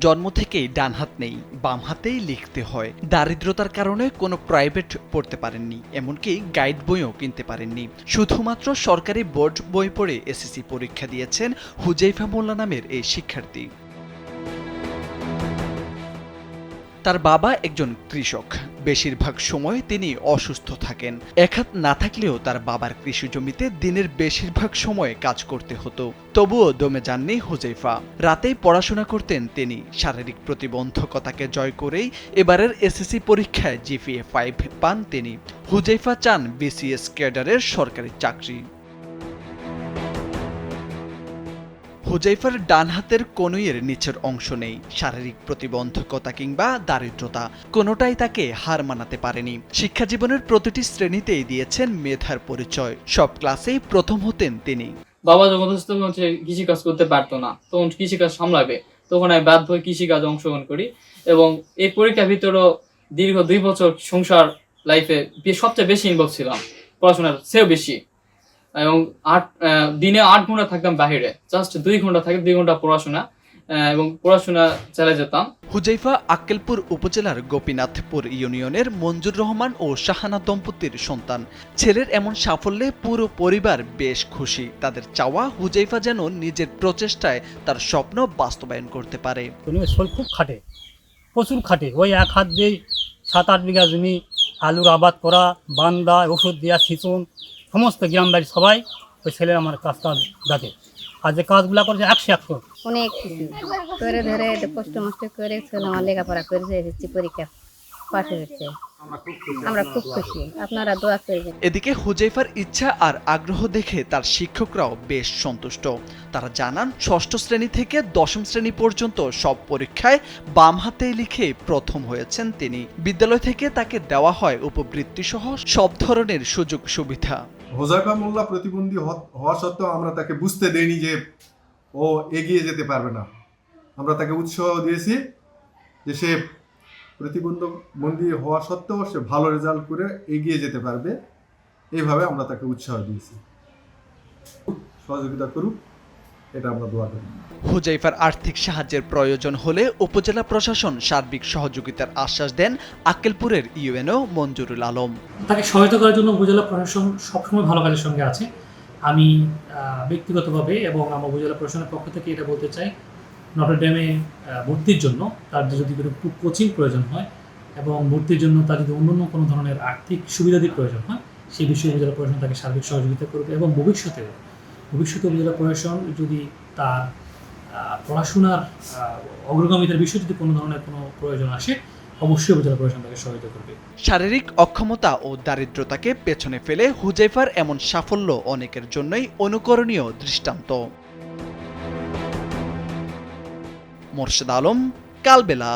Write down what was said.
জন্ম থেকেই ডান হাত নেই, বাম হাতেই লিখতে হয়। দারিদ্রতার কারণে কোনো প্রাইভেট পড়তে পারেননি, এমনকি গাইড বইও কিনতে পারেননি। শুধুমাত্র সরকারি বোর্ড বই পড়ে এসএসসি পরীক্ষা দিয়েছেন হুজাইফা মোল্লা নামের এই শিক্ষার্থী। তার বাবা একজন কৃষক। বেশিরভাগ সময় তিনি অসুস্থ থাকেন। একহাত না থাকলেও তার বাবার কৃষি জমিতে দিনের বেশিরভাগ সময় কাজ করতে হতো। তবুও দমে যাননি হুজাইফা। রাতেই পড়াশোনা করতেন তিনি। শারীরিক প্রতিবন্ধকতাকে জয় করেই এবারের এসএসসি পরীক্ষায় জিপিএ ফাইভ পান তিনি। হুজাইফা চান বিসিএস ক্যাডারের সরকারি চাকরি। হুজাইফার ডান হাতের কনুইয়ের নিচের অংশ নেই। শারীরিক প্রতিবন্ধকতা কিংবা দারিদ্রতা কোনোটাই তাকে হার মানাতে পারেনি। শিক্ষা জীবনের প্রতিটি শ্রেণীতেই দিয়েছেন মেধার পরিচয়। সব ক্লাসেই প্রথম হতেন তিনি। বাবা যখন হচ্ছে কৃষিকাজ করতে পারতো না, তখন কৃষিকাজ সামলাবে। তখন আমি বাধ্য হয়ে কৃষিকাজে অংশগ্রহণ করি এবং এই পরীক্ষার ভিতরেও দীর্ঘ দুই বছর সংসার লাইফে সবচেয়ে বেশি ইনভলভ ছিলাম। পড়াশোনার চেয়েও বেশি। এবং আট দিনে আট ঘণ্টা থাকতাম বাইরে জাস্ট দুই ঘণ্টা থাকে দুই ঘণ্টা পড়াশোনা এবং পড়াশোনা চালিয়ে যেতাম। হুজাইফা আক্কেলপুর উপজেলার গোপীনাথপুর ইউনিয়নের মঞ্জুর রহমান ও শাহানা দম্পতির সন্তান। ছেলের এমন সাফল্যে পুরো পরিবার বেশ খুশি। তাদের চাওয়া হুজাইফা যেন নিজের প্রচেষ্টায় তার স্বপ্ন বাস্তবায়ন করতে পারে। শোল খুব খাটে প্রচুর খাটে। ওই এক হাত দিয়ে সাত আট বিঘা জমি আলুর আবাদ করা বান্দা ওষুধ দেওয়া সিঁচন সমস্ত গ্রামবাড়ি সবাই ওই ছেলের আমার কাজ কাজ দেখে। আর যে কাজগুলো করছে একশো একশো। অনেক কিছু। করে ধরে কষ্ট মষ্ট করে ছেলে আমার লেখাপড়া করেছে এসেছি পরীক্ষা পাশ হয়েছে। আমরা খুব খুশি। আপনারা দোয়া করবেন এদিকে হুজাইফার ইচ্ছা আর আগ্রহ দেখে তার শিক্ষকরাও বেশ সন্তুষ্ট। তারা জানান ষষ্ঠ শ্রেণি থেকে দশম শ্রেণি পর্যন্ত সব পরীক্ষায় বাম হাতে লিখে প্রথম হয়েছেন তিনি। বিদ্যালয় থেকে তাকে দেওয়া হয় উপবৃত্তি সহ সব ধরনের সুযোগ সুবিধা হোজাইফা মোল্লা প্রতিবন্ধী হওয়া সত্ত্বেও আমরা তাকে বুঝতে দেইনি যে ও এগিয়ে যেতে পারবে না। আমরা তাকে উৎসাহ দিয়েছি যে সে প্রতিবন্ধক বন্দী হওয়া সত্ত্বেও সে ভালো রেজাল্ট করে এগিয়ে যেতে পারবে। এইভাবে আমরা তাকে উৎসাহ দিয়েছি। সহযোগিতা করুক। এটা আমরা দোয়া করি। হুজাইফার আর্থিক সাহায্যের প্রয়োজন হলে উপজেলা প্রশাসন সার্বিক সহযোগিতার আশ্বাস দেন আক্কেলপুরের ইউএনও মঞ্জুরুল আলম। তাকে সহায়তা করার জন্য উপজেলা প্রশাসন সবসময় ভালো কাজের সঙ্গে আছে। আমি ব্যক্তিগতভাবে এবং আমার উপজেলা প্রশাসনের পক্ষ থেকে এটা বলতে চাই নটরডেমে ভর্তির জন্য তার যদি কোনো কোচিং প্রয়োজন হয় এবং ভর্তির জন্য তার যদি অন্যান্য কোনো ধরনের আর্থিক সুবিধাদির প্রয়োজন হয় সেই বিষয়ে উপজেলা প্রশাসন তাকে সার্বিক সহযোগিতা করবে এবং ভবিষ্যতেও ভবিষ্যতে উপজেলা প্রশাসন যদি তার পড়াশোনার অগ্রগামিতার বিষয়ে যদি কোনো ধরনের কোনো প্রয়োজন আসে, অবশ্যই উপজেলা প্রশাসন তাকে সহায়তা করবে। শারীরিক অক্ষমতা ও দারিদ্রতাকে পেছনে ফেলে হুজাইফার এমন সাফল্য অনেকের জন্যই অনুকরণীয় দৃষ্টান্ত। মোর্শেদ আলম, কালবেলা।